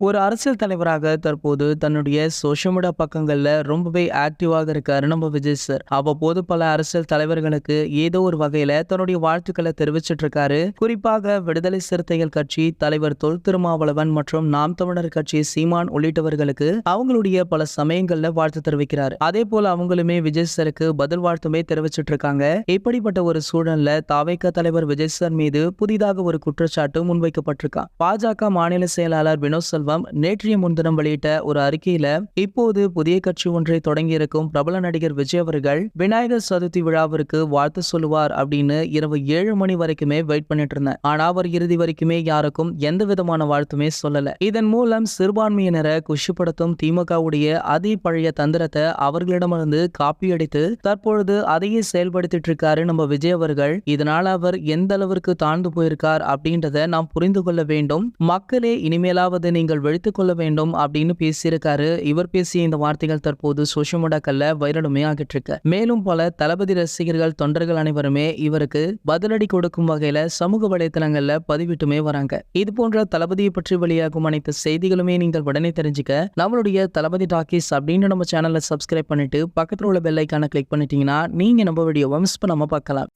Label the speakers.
Speaker 1: ஒரு அரசியல் தலைவராக தற்போது தன்னுடைய சோஷியல் மீடியா பக்கங்கள்ல ரொம்பவே ஆக்டிவாக இருக்காரு நம்ம விஜய் சார் அவ்வப்போது பல அரசியல் தலைவர்களுக்கு ஏதோ ஒரு வகையில தன்னுடைய வாழ்த்துக்களை தெரிவிச்சிட்டு இருக்காரு. குறிப்பாக விடுதலை சிறுத்தைகள் கட்சி தலைவர் தொல் திருமாவளவன் மற்றும் நாம் தமிழர் கட்சி சீமான் உள்ளிட்டவர்களுக்கு அவங்களுடைய பல சமயங்கள்ல வாழ்த்து தெரிவிக்கிறாரு. அதே போல அவங்களுமே விஜய் சாருக்கு பதில் வாழ்த்துமே தெரிவிச்சிட்டு இருக்காங்க. இப்படிப்பட்ட ஒரு சூழல்ல தாவேக தலைவர் விஜய் சார் மீது புதிதாக ஒரு குற்றச்சாட்டு முன்வைக்கப்பட்டிருக்கான் பாஜக மாநில செயலாளர் வினோத் செல்வம் நேற்றைய முன்தினம் வெளியிட்ட ஒரு அறிக்கையில இப்போது புதிய கட்சி ஒன்றை தொடங்கியிருக்கும் பிரபல நடிகர் விஜய் அவர்கள் விநாயகர் சதுர்த்தி விழாவிற்கு வாழ்த்து சொல்லுவார் அப்படின்னு இரவு ஏழு மணி வரைக்குமே வெயிட் பண்ணிட்டு இருந்தேன். ஆனா அவர் இறுதி வரைக்குமே யாருக்கும் எந்த விதமான வாழ்த்துமே சொல்லல. இதன் மூலம் சிறுபான்மையினரை குஷிப்படுத்தும் திமுகவுடைய அதி பழைய தந்திரத்தை அவர்களிடமிருந்து காப்பி அடித்து தற்பொழுது அதையே செயல்படுத்திட்டு இருக்காரு நம்ம விஜய் அவர்கள். இதனால அவர் எந்த அளவிற்கு தாழ்ந்து போயிருக்கார் அப்படின்றத நாம் புரிந்து கொள்ள வேண்டும். மக்களே இனிமேலாவது நீங்கள் வெளுத்துக் கொள்ள வேண்டும் அப்படின்னு பேசியிருக்காரு. இவர் பேசிய இந்த வார்த்தைகள் தற்போது சோஷியல் மீடியாக்கள்ல வைரலுமே ஆகிட்டு இருக்கு. மேலும் பல தளபதி ரசிகர்கள் தொண்டர்கள் அனைவருமே இவருக்கு பதிலடி கொடுக்கும் வகையில சமூக வலைதளங்கள்ல பதிவிட்டுமே வராங்க. இது போன்ற தளபதியை பற்றி வெளியாகும் அனைத்து செய்திகளுமே நீங்கள் உடனே தெரிஞ்சுக்க. நம்மளுடைய தளபதி டாக்கீஸ் அப்படின்னு நம்ம சேனலை சப்ஸ்கிரைப் பண்ணிட்டு பக்கத்தில் உள்ள பெல் ஐக்கான கிளிக் பண்ணிட்டீங்கன்னா நீங்க நம்ம வீடியோ மிஸ் பண்ணாம பார்க்கலாம்.